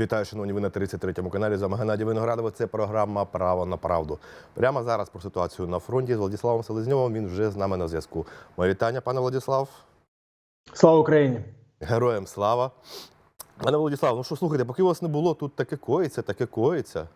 Вітаю, шановні, ви на 33-му каналі. З вами Геннадій Виноградов. Це програма Право на правду. Прямо зараз про ситуацію на фронті з Владиславом Селезньовим. Він вже з нами на зв'язку. Моє вітання, пане Владислав. Слава Україні! Героям слава. Пане Владислав, ну що слухайте, поки вас не було, тут таке коїться, таке коїться.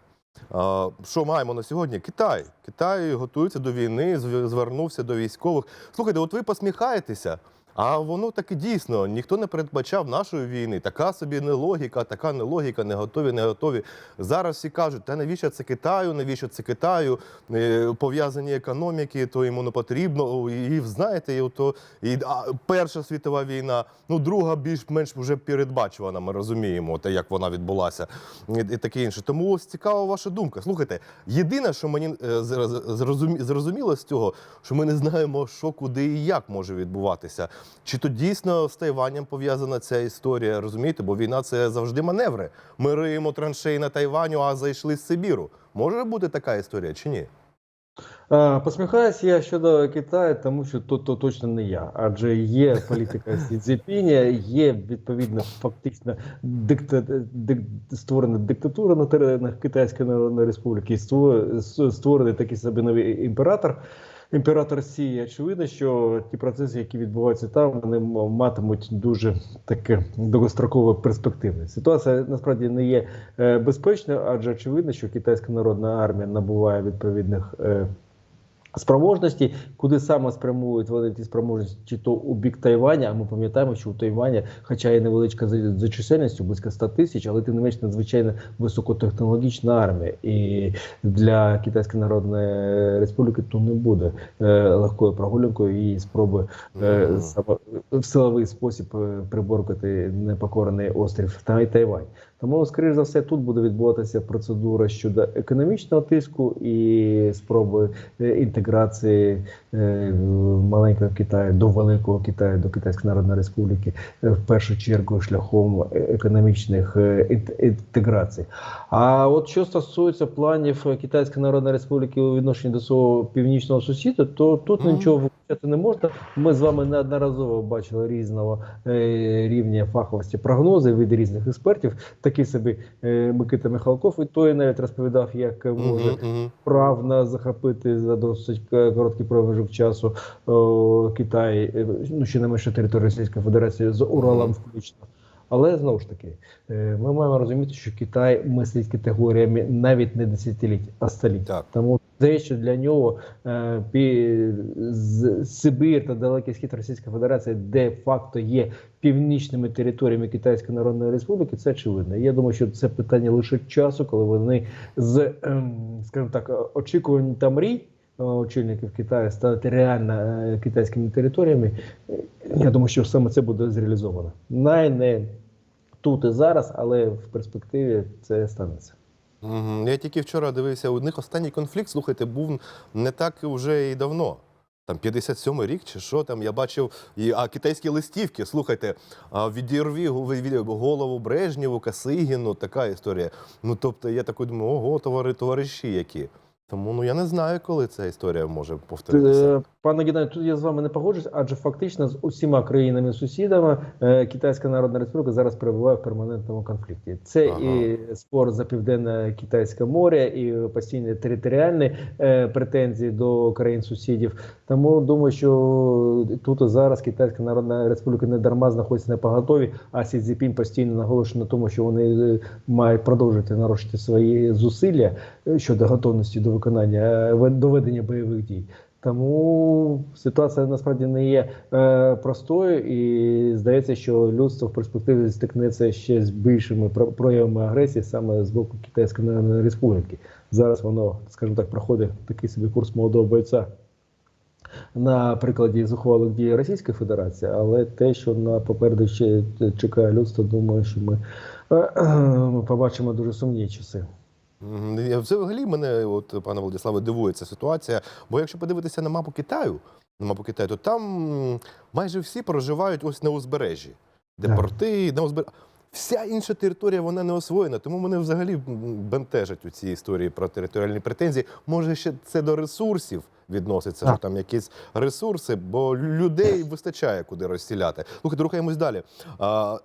А, що маємо на сьогодні? Китай. Китай готується до війни, звернувся до військових. Слухайте, от ви посміхаєтеся, а воно таки дійсно ніхто не передбачав нашої війни. Така собі нелогіка, така нелогіка, не готові, не готові. Зараз всі кажуть, та навіщо це Китаю, навіщо це Китаю, Е, пов'язані економіки, то йому не потрібно. І знаєте, і ото і а, Перша світова війна, ну друга більш-менш вже передбачувана. Ми розуміємо, те, як вона відбулася, і, і таке інше. Тому ось цікава ваша думка. Слухайте, єдине, що мені е, зрозумі- зрозуміло з цього, що ми не знаємо, що куди і як може відбуватися. Чи то дійсно з Тайванем пов'язана ця історія? Розумієте, бо війна це завжди маневри. Ми риємо траншеї на Тайваню, а зайшли з Сибіру. Може бути така історія чи ні? Посміхаюся я щодо Китаю, тому що то, то точно не я. Адже є політика Сі Цзіпіня, є відповідно фактично дикта, дик, створена диктатура на теренах Китайської Народної Республіки, ство- створений такий собі новий імператор. Імператор Сії. очевидно, що ті процеси, які відбуваються там, вони матимуть дуже таке довгострокове перспективи. Ситуація насправді не є е, безпечною, адже очевидно, що китайська народна армія набуває відповідних. Спроможності, куди саме спрямують вони ті спроможності, чи то у бік Тайваня, а ми пам'ятаємо, що у Тайвані, хоча і невеличка за, чисельністю, близько 100 тисяч, але тим не менш надзвичайно високотехнологічна армія. І для Китайської Народної Республіки то не буде е, легкою прогулянкою її спроби е, саме в силовий спосіб е, приборкати непокорений острів Тай- Тайвань. Тому, скоріш за все, тут буде відбуватися процедура щодо економічного тиску і спроби е, інтеграції е, маленького Китаю до великого Китаю, до Китайської Народної Республіки, е, в першу чергу шляхом економічних інтеграцій. А от що стосується планів Китайської Народної Республіки у відношенні до свого північного сусіда, то тут нічого виключати не можна. Ми з вами неодноразово бачили різного рівня фаховості прогнози від різних експертів. Такий собі е, Микита Михалков, і той навіть розповідав, як може вправно захопити за досить короткий проміжок часу о, Китай, е, ну ще не менше території Російської Федерації з Уралом включно. Але знову ж таки, е, ми маємо розуміти, що Китай мислить категоріями навіть не десятиліть, а століть. Так. Тому те, що для нього е, з- Сибір та Далекий Схід Російської Федерації де-факто є північними територіями Китайської Народної Республіки, це очевидно. Я думаю, що це питання лише часу, коли вони з, ем, скажімо так, очікувань та мрій. е, Очільників Китаю стати реально китайськими територіями. Я думаю, що саме це буде зреалізовано. Най не тут і зараз, але в перспективі це станеться. Я тільки вчора дивився, у них останній конфлікт, слухайте, був не так вже і давно. Там 57-й рік чи що там, я бачив, і, а китайські листівки, слухайте, а відірві голову Брежнєву, Касигіну, така історія. Ну, тобто, я такий думаю, ого, товари, товариші які. Тому ну я не знаю, коли ця історія може повторитися. Пане Геннадію, тут я з вами не погоджуюсь, адже фактично з усіма країнами-сусідами е, Китайська Народна Республіка зараз перебуває в перманентному конфлікті. Це Ага. і спор за південне Китайське море, і постійні територіальні е, претензії до країн-сусідів. Тому думаю, що тут і зараз Китайська Народна Республіка не дарма знаходиться на поготові, а Сі Цзіпін постійно наголошує на тому, що вони е, мають продовжити нарощити свої зусилля щодо готовності до виконання е, ве- до ведення бойових дій. Тому ситуація насправді не є е, простою, і здається, що людство в перспективі стикнеться ще з більшими проявами агресії саме з боку Китайської Народної Республіки. Зараз воно, скажімо так, проходить такий собі курс молодого бойця на прикладі зухвалих дій Російської Федерації, але те, що на попереду ще чекає людство, думаю, що ми, е, ми побачимо дуже сумні часи. Я- Взагалі мене, от пане Владиславе, дивує ця ситуація. Бо якщо подивитися на мапу Китаю, на мапу Китаю, то там майже всі проживають ось на узбережжі, де Так. порти, на узбережжі. Вся інша територія вона не освоєна, тому мене взагалі бентежать у цій історії про територіальні претензії. Може, ще це до ресурсів відноситься, що там якісь ресурси, бо людей вистачає куди розсіляти. Слухайте, рухаємось далі. А,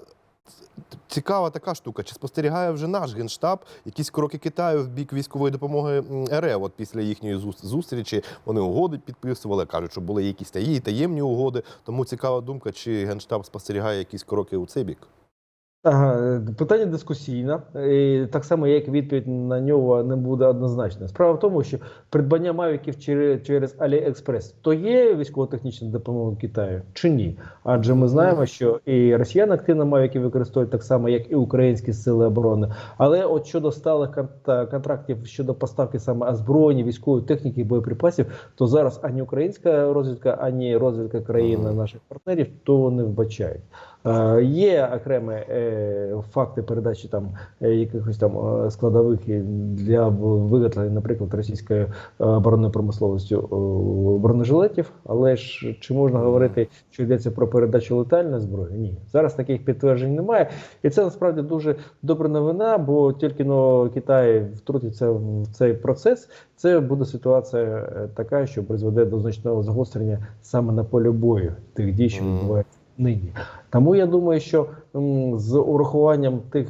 цікава така штука. Чи спостерігає вже наш генштаб якісь кроки Китаю в бік військової допомоги РФ? От після їхньої зустрічі вони угоди підписували, кажуть, що були якісь таї, таємні угоди. Тому цікава думка, чи генштаб спостерігає якісь кроки у цей бік. Ага, е, питання дискусійне, і так само, як відповідь на нього не буде однозначна. Справа в тому, що придбання мавіків через, через AliExpress то є військово-технічна допомога Китаю чи ні? Адже ми знаємо, що і росіяни активно мавіки використовують так само, як і українські сили оборони. Але от щодо сталих кон- контрактів щодо поставки саме озброєння, військової техніки, боєприпасів, то зараз ані українська розвідка, ані розвідка країн Мгм. наших партнерів то не вбачають. Е, Є окремі е, факти передачі там е, якихось там складових для виготовлення, наприклад, російською оборонною промисловістю бронежилетів. Але ж чи можна говорити, що йдеться про передачу летальної зброї? Ні, зараз таких підтверджень немає, і це насправді дуже добра новина, бо тільки но Китай втрутиться в цей процес. Це буде ситуація така, що призведе до значного загострення саме на полі бою тих дій, що Мгм. Нині. Тому я думаю, що з урахуванням тих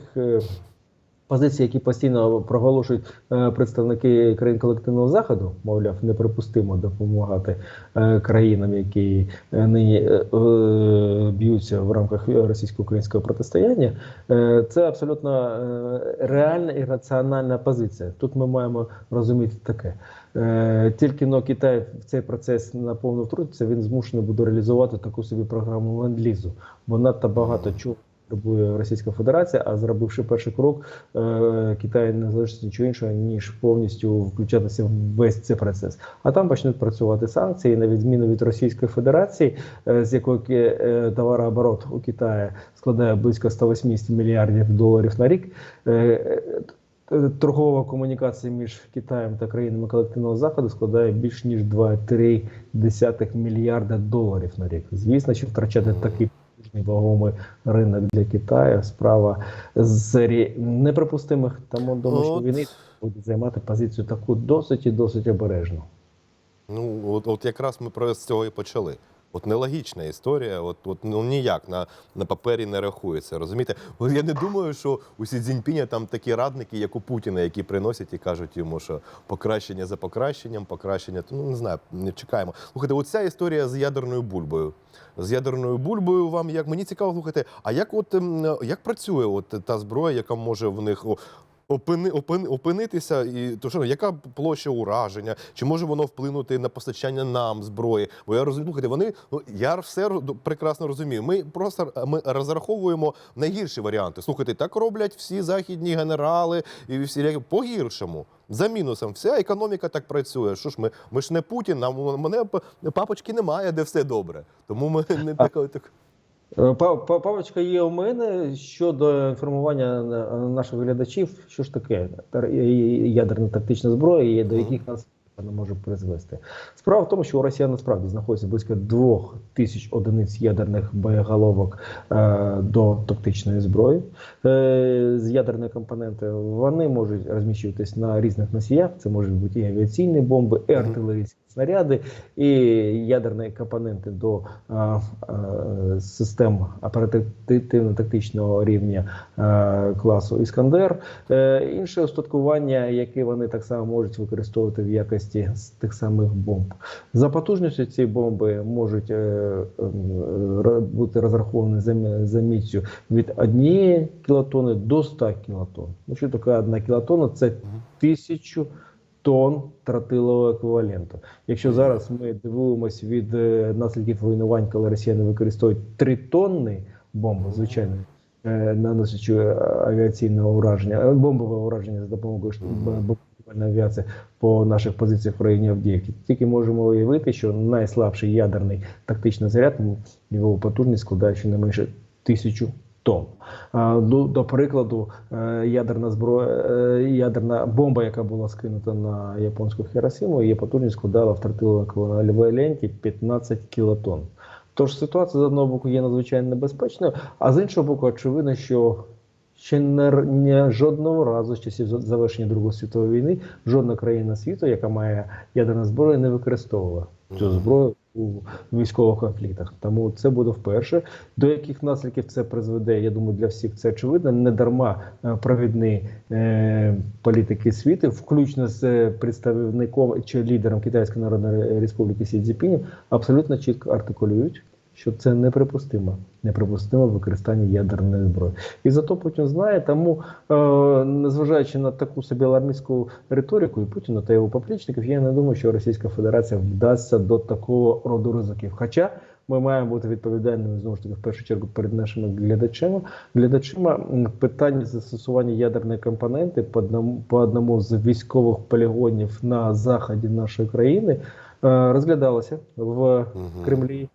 позицій, які постійно проголошують е, представники країн колективного заходу, мовляв, неприпустимо допомагати е, країнам, які е, нині е, е, б'ються в рамках російсько-українського протистояння, е, це абсолютно е, реальна і раціональна позиція. Тут ми маємо розуміти таке. Е, Тільки но Китай в цей процес наповно втрутиться, він змушений буде реалізувати таку собі програму ленд-лізу, бо надто багато чого потребує Російська Федерація, а зробивши перший крок, е, Китай не залишиться нічого іншого, ніж повністю включатися в весь цей процес. А там почнуть працювати санкції, на відміну від Російської Федерації, е, з якої е, товарооборот у Китаї складає близько 180 мільярдів доларів на рік. Торгова комунікація між Китаєм та країнами колективного заходу складає більш ніж 2,3 мільярда доларів на рік. Звісно, що втрачати такий потужний вагомий ринок для Китаю справа з неприпустимих. Тому думаю, що війни буде займати позицію таку досить і досить обережну. Ну, от, от якраз ми про з цього і почали. От нелогічна історія, от, от ну ніяк на, на папері не рахується. Розумієте? Я не думаю, що у Сі Цзіньпіня там такі радники, як у Путіна, які приносять і кажуть йому, що покращення за покращенням, покращення. Ну не знаю, не чекаємо. Слухайте, оця історія з ядерною бульбою. З ядерною бульбою вам як мені цікаво слухати, а як от ем, як працює от та зброя, яка може в них опини, опини, опинитися, і то що яка площа ураження? Чи може воно вплинути на постачання нам зброї? Бо я розумію, слухайте, вони ну я все прекрасно розумію. Ми просто ми розраховуємо найгірші варіанти. Слухайте, так роблять всі західні генерали і всі ря- по-гіршому. За мінусом, вся економіка так працює. Що ж ми? Ми ж не Путін, нам мене папочки немає, де все добре. Тому ми не так. Е, па- па- Павочка є у мене щодо інформування е, наших глядачів, що ж таке ядерна тактична зброя і до яких нас вона може призвести. Справа в тому, що у росіян насправді знаходиться близько двох тисяч одиниць ядерних боєголовок е, до тактичної зброї е, з ядерної компоненти. Вони можуть розміщуватись на різних носіях. Це можуть бути і авіаційні бомби, і артилерійські снаряди, і ядерні компоненти до е, е, систем оперативно-тактичного рівня е, класу Іскандер. Е, інше устаткування, яке вони так само можуть використовувати в якості тих самих бомб. За потужністю ці бомби можуть е, е, бути розраховані за, за міцю від 1 кілотони до 100 кілотон. Ну, що таке 1 кілотона? Це тисячу тонн тротилового еквіваленту. Якщо зараз ми дивуємось від е, наслідків руйнувань, коли росіяни використовують 3 тонни бомби, звичайно, е, наносячи е, авіаційне ураження, бомбове ураження за допомогою Мгм. авіації по наших позиціях в районі Авдіївки. Тільки можемо уявити, що найслабший ядерний тактичний заряд його потужність складає щонайменше тисячу тонн. А, До, до прикладу, е, ядерна зброя, е, ядерна бомба, яка була скинута на японську Хіросиму, її потужність складала в тротиловому еквіваленті 15 кілотонн. Тож ситуація з одного боку є надзвичайно небезпечною, а з іншого боку, очевидно, що ще не, не жодного разу з часів завершення Другої світової війни жодна країна світу, яка має ядерну зброю, не використовувала цю зброю у військових конфліктах. Тому це буде вперше. До яких наслідків це призведе? Я думаю, для всіх це очевидно. Не дарма е, провідні е, політики світу, включно з е, представником чи лідером Китайської Народної Республіки Сі Цзіпінем, абсолютно чітко артикулюють. Що це неприпустимо, неприпустимо використання ядерної зброї, і зато Путін знає. Тому, е, незважаючи на таку собі алармістську риторику і Путіна та його поплічників, я не думаю, що Російська Федерація вдасться до такого роду ризиків. Хоча ми маємо бути відповідальними знову ж таки в першу чергу перед нашими глядачами. Глядачима питання застосування ядерної компоненти по одному по одному з військових полігонів на заході нашої країни е, розглядалося в. Кремлі.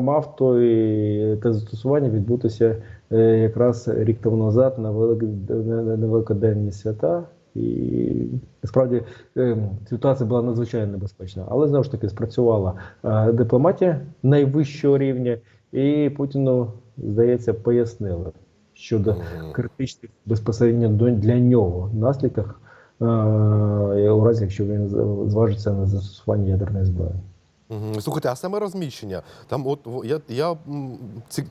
Мав той те застосування відбутися е, якраз рік тому назад на велик на, на великоденні свята. І насправді е, ситуація була надзвичайно небезпечна, але знову ж таки спрацювала е, дипломатія найвищого рівня, і Путіну здається пояснили щодо критичних безпосередньо для нього наслідках, у разі якщо він зважиться на застосування ядерної зброї. Слухайте, а саме розміщення. Там, от я, я ці,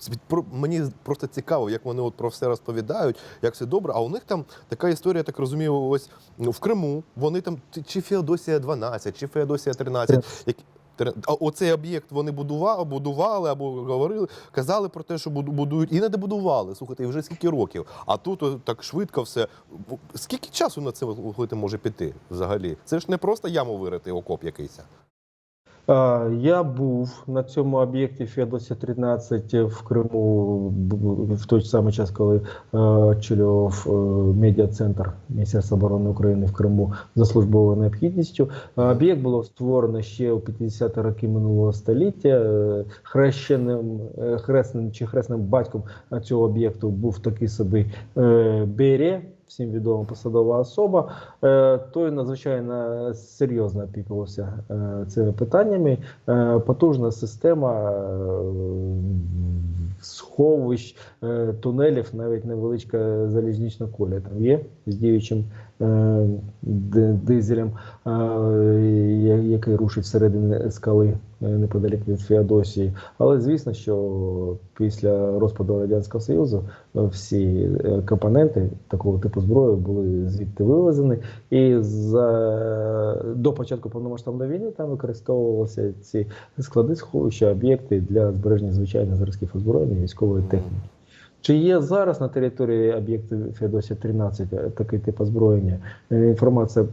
мені просто цікаво, як вони от про все розповідають, як все добре. А у них там така історія, так розумію, ось ну, в Криму. Вони там чи- чи Феодосія 12, чи Феодосія 13. Які, оцей об'єкт вони будували, будували або говорили, казали про те, що будують, і не добудували. Слухайте, і вже скільки років. А тут так швидко все. Скільки часу на це може піти взагалі? Це ж не просто яму вирити, окоп якийсь. Я був на цьому об'єкті Феодосія 13 в Криму в той самий час, коли е, очолював е, медіа-центр Міністерства оборони України в Криму за службовою необхідністю. Об'єкт було створено ще у 50-ті роки минулого століття. Е, Хрещеним, е, хресним чи хресним батьком е, цього об'єкту був такий собі е, Бере, всім відома посадова особа. Е, той надзвичайно серйозно опікувався е, цими питаннями. Е, Потужна система сховищ, тунелів, навіть невеличка залізнична коля там є з діючим дизелем, який рушить всередині скали неподалік від Феодосії. Але звісно, що після розпаду Радянського Союзу е, всі е, компоненти такого типу зброї були звідти вивезені. І за до початку повномасштабної війни там використовувалися ці склади сховища, об'єкти для збереження звичайних зразків озброєння військової техніки. Чи є зараз на території об'єкту Феодосія 13 такий тип озброєння? Е, Інформація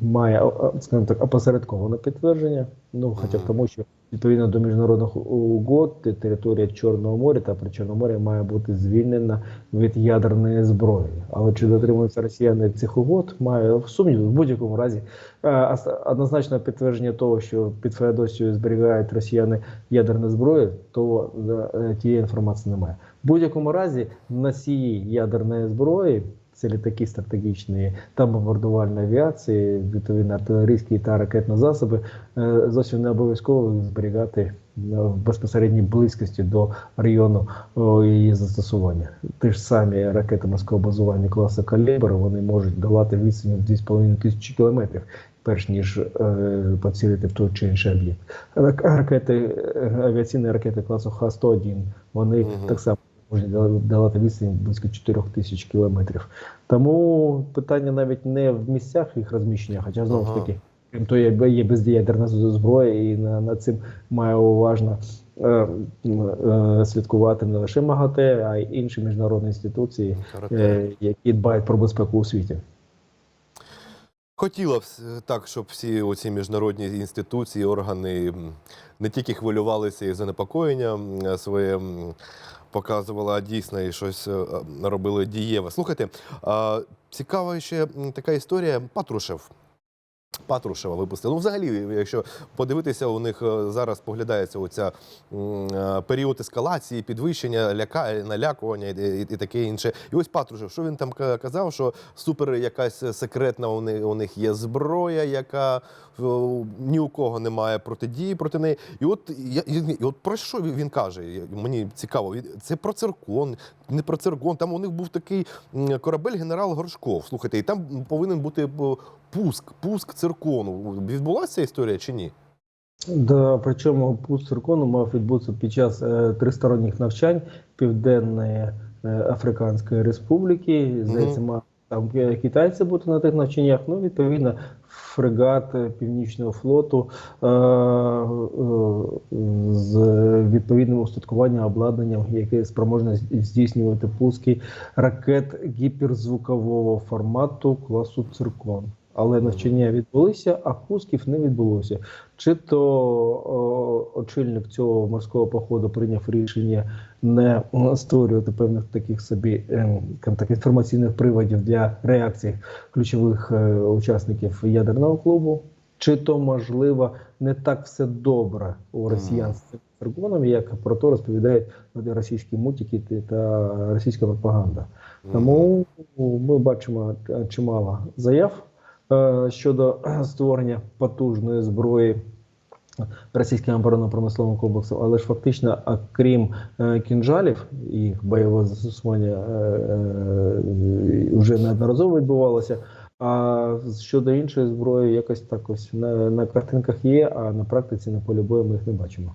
має, скажімо так, опосередковане підтвердження. Ну, хоча б тому, що відповідно до міжнародних угод територія Чорного моря та Причорномор'я має бути звільнена від ядерної зброї. Але чи дотримуються росіяни цих угод, має сумнів в будь-якому разі. Е, Однозначно підтвердження того, що під Феодосією зберігають росіяни ядерну зброю, то е, тієї інформації немає. В будь-якому разі носії ядерної зброї. Це літаки стратегічної та бомбардувальної авіації, відповідно артилерійські та ракетні засоби, е, зовсім не обов'язково зберігати е, в безпосередній близькості до району її застосування. Ті ж самі ракети морського базування класу «Калібр» вони можуть долати відстань в 2,5 тисячі кілометрів, перш ніж е, поцілити в той чи інший об'єкт. Ракети, е, авіаційні ракети класу Х-101, вони Мгм. так само можуть давати відстань близько 4 тисяч кілометрів. Тому питання навіть не в місцях їх розміщення, хоча знову ж Ага. таки, крім того, якби є бездіядерна зброя, і на, на цим має уважно е, е, слідкувати не лише МАГАТЕ, а й інші міжнародні інституції, е, які дбають про безпеку у світі. Хотіла б так, щоб всі оці міжнародні інституції, органи не тільки хвилювалися і занепокоєння своє показувала, а дійсно і щось е, е, робили дієве. Слухайте, цікава ще така історія Патрушев. Патрушева випустили. Ну, взагалі, якщо подивитися, у них е, зараз поглядається оця е, період ескалації, підвищення, ляка, налякування і, і, і таке інше. І ось Патрушев, що він там казав, що супер якась секретна у них, у них є зброя, яка е, ні у кого немає протидії проти неї. І от я і, от про що він каже? Мені цікаво. Це про циркон, не про циркон. Там у них був такий корабель генерал Горшков. Слухайте, і там повинен бути пуск, пуск циркону. Відбулася ця історія чи ні? Да, причому пуст циркону мав відбутися під час е, тристоронніх навчань Південної е, Африканської Республіки. Здається, мав там китайці бути на тих навчаннях. Ну, відповідно, фрегат е, Північного флоту е, е, з відповідним устаткуванням, обладнанням, яке спроможне здійснювати пуски ракет гіперзвукового формату класу циркон. Але навчання відбулися, а пусків не відбулося. Чи то о, очільник цього морського походу прийняв рішення не створювати певних таких собі ем, так, інформаційних приводів для реакцій ключових е, учасників ядерного клубу, чи то можливо не так все добре у росіян з цим цирконом, як про то розповідають російські мультики та російська пропаганда. Тому ми бачимо е, чимало заяв е, щодо е, створення потужної зброї російським оборонно-промисловим комплексом, але ж фактично, а крім е, кінжалів, їх бойове застосування е, е, вже неодноразово відбувалося. А щодо іншої зброї, якось так ось на, на картинках є, а на практиці на полі бою ми їх не бачимо.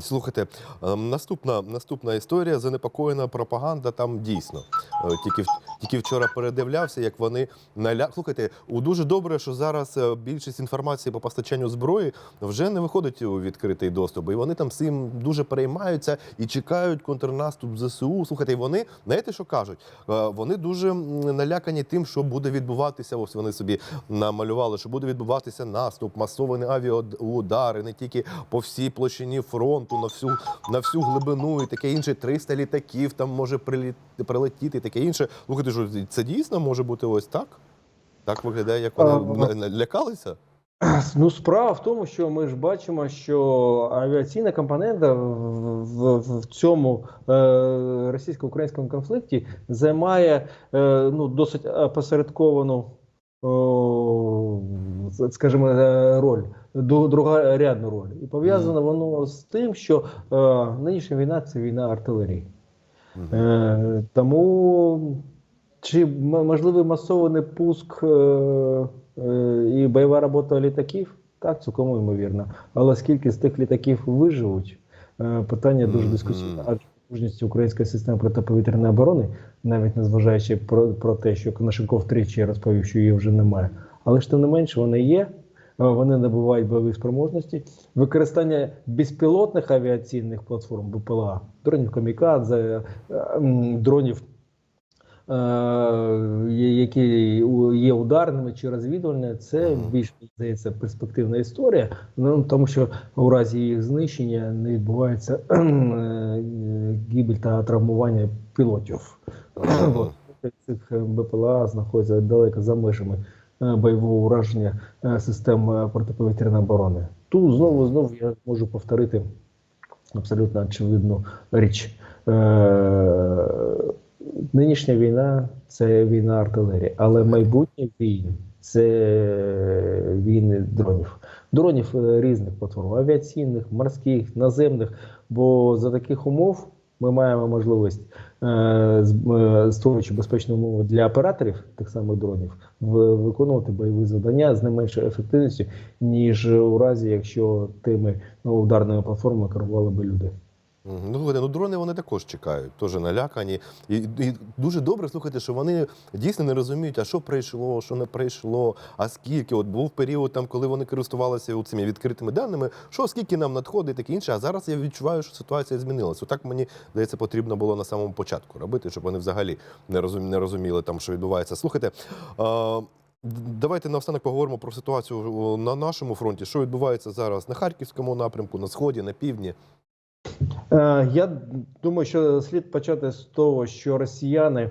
Слухайте, ем, наступна, наступна історія занепокоєна пропаганда там дійсно. Е, Тільки, в- тільки вчора передивлявся, як вони наля... Слухайте, у дуже добре, що зараз е, більшість інформації по постачанню зброї вже не виходить у відкритий доступ. І вони там всім дуже переймаються і чекають контрнаступ ЗСУ. Слухайте, вони знаєте, що кажуть? Е, Вони дуже налякані тим, що буде відбуватися. Ось вони собі намалювали, що буде відбуватися наступ, масовані авіаудари, не тільки по всій площині фронту, на всю на всю глибину і таке інше. 300 літаків там може прилетіти, таке інше. Слухайте, що це дійсно може бути ось так? Так виглядає, як вони на- лякалися? Ну, справа в тому, що ми ж бачимо, що авіаційна компонента в, в, в цьому е, російсько-українському конфлікті займає е, ну, досить опосередковану, о, скажімо, е, роль, другорядну роль. І пов'язано воно з тим, що е, нинішня війна це війна артилерії. Мгм. Е, тому чи можливий масований пуск е, е, і бойова робота літаків? Так, цілком ймовірно. Але скільки з тих літаків виживуть? Е, питання дуже дискусійне. Адже потужність української системи протиповітряної оборони, навіть незважаючи про, про те, що Конашенков тричі розповів, що її вже немає. Але ж тим не менше, вони є. е, Вони набувають бойових спроможності. Використання безпілотних авіаційних платформ БПЛА, дронів камікадзе, е, дронів, які є ударними чи розвідувальними, це більш здається перспективна історія. Ну тому що у разі їх знищення не відбувається е, гибель та травмування пілотів. Цих е, БПЛА знаходяться далеко за межами е, бойового ураження е, систем е, протиповітряної оборони. Тут знову знову я можу повторити абсолютно очевидну річ. Е, Нинішня війна це війна артилерії, але майбутнє війни це війни дронів. Дронів е, різних платформ, авіаційних, морських, наземних. Бо за таких умов ми маємо можливість, е, е, створюючи безпечні умови для операторів тих самих дронів, виконувати бойові завдання з не меншою ефективністю, ніж у разі, якщо тими ну, ударними платформами керували би люди. Ну, слухайте, ну дрони вони також чекають, теж налякані. І, і дуже добре слухайте, що вони дійсно не розуміють, а що прийшло, що не прийшло, а скільки. От був період, там, коли вони користувалися цими відкритими даними, що скільки нам надходить, таке інше. А зараз я відчуваю, що ситуація змінилася. Отак мені здається, потрібно було на самому початку робити, щоб вони взагалі не розуміли, не розуміли там, що відбувається. Слухайте. А... Давайте наостанок поговоримо про ситуацію на нашому фронті. Що відбувається зараз на харківському напрямку, на сході, на півдні. Е, Я думаю, що слід почати з того, що росіяни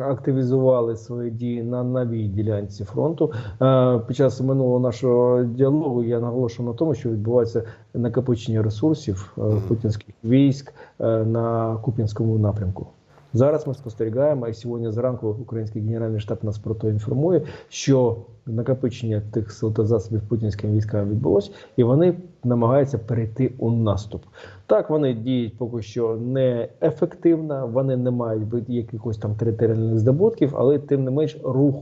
активізували свої дії на новій ділянці фронту. Е, Під час минулого нашого діалогу я наголошував на тому, що відбувається накопичення ресурсів е, путінських військ на Куп'янському напрямку. Зараз ми спостерігаємо, і сьогодні зранку український генеральний штаб нас про то інформує, що накопичення тих сил та засобів путінським військам відбулось, і вони намагаються перейти у наступ. Так, вони діють поки що не ефективно, вони не мають якихось там територіальних здобутків, але тим не менш рух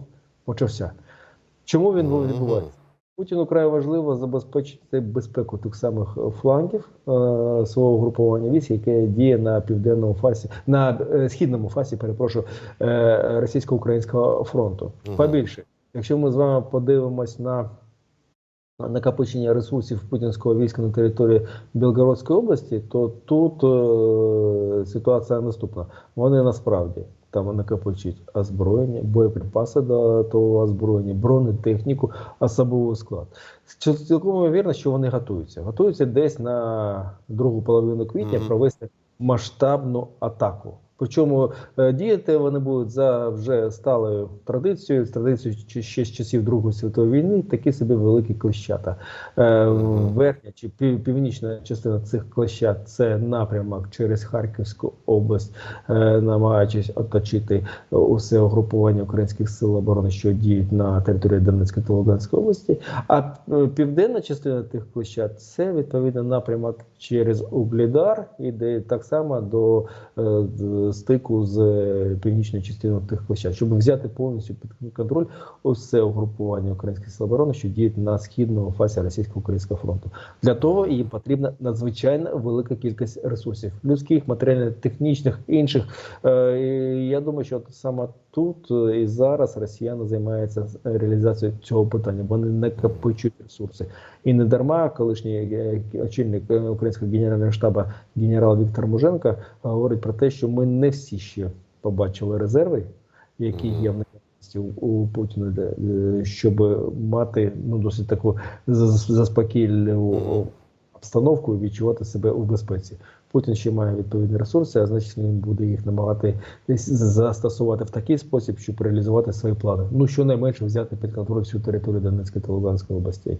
почався. Чому він відбувається? Путіну край важливо забезпечити безпеку тих самих е, флангів е, свого групування військ, яке діє на південному фасі, на е, східному фасі, перепрошую, е, російсько-українського фронту. Мгм. Побільше, якщо ми з вами подивимось на накопичення ресурсів путінського війська на території Білгородської області, то тут е, ситуація наступна. Вони насправді там накопичить озброєння, боєприпаси до того озброєння, бронетехніку, особовий склад. Цілком вірно, що вони готуються? Готуються десь на другу половину квітня Мгм. провести масштабну атаку. Причому е, діяти вони будуть за вже сталою традицією, з традицією ще з часів Другої світової війни, такі собі великі клещата. Е, Верхня чи пів- північна частина цих клещат це напрямок через Харківську область, е, намагаючись оточити усе угрупування українських сил оборони, що діють на території Донецької та Луганської області. А південна частина тих клещат це відповідно напрямок через Углідар, іде так само до стику з е, північною частиною тих площад, щоб взяти повністю під контроль усе угрупування українських сил оборони, що діють на східному фасі російсько-українського фронту. Для того їм потрібна надзвичайно велика кількість ресурсів людських, матеріально-технічних інших. Е, Я думаю, що саме тут е, і зараз росіяни займаються реалізацією цього питання. Вони накопичують ресурси. І не дарма колишній е, очільник е, українського генерального штабу генерал Віктор Муженко говорить про те, що ми не всі ще побачили резерви, які є в наявності у, Путіна, е, щоб мати ну досить таку заспокійливу обстановку і відчувати себе у безпеці. Путін ще має відповідні ресурси, а значить він буде їх намагати застосувати в такий спосіб, щоб реалізувати свої плани. Ну щонайменше взяти під контроль всю територію Донецької та Луганської областей.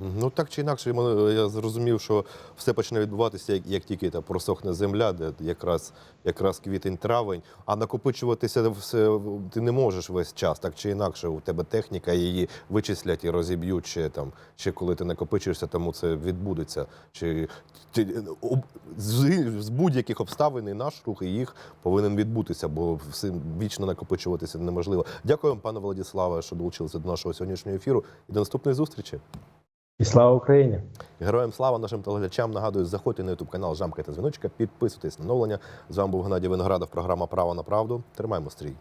Ну так чи інакше, я зрозумів, що все почне відбуватися, як, як тільки та просохне земля, де якраз, якраз квітень-травень, а накопичуватися все ти не можеш весь час, так чи інакше, у тебе техніка її вичислять і розіб'ють ще там, ще коли ти накопичуєшся, тому це відбудеться. Чи, чи об- з, з будь-яких обставин і наш рух і їх повинен відбутися, бо все вічно накопичуватися неможливо. Дякую вам, пане Владиславе, що долучилися до нашого сьогоднішнього ефіру. І до наступної зустрічі. І слава Україні! Героям слава нашим телеглядачам. Нагадую, заходьте на ютуб канал Жамкайте дзвіночка, підписуйтесь на оновлення. З вами був Геннадій Виноградов, програма Право на правду. Тримаємо стрій.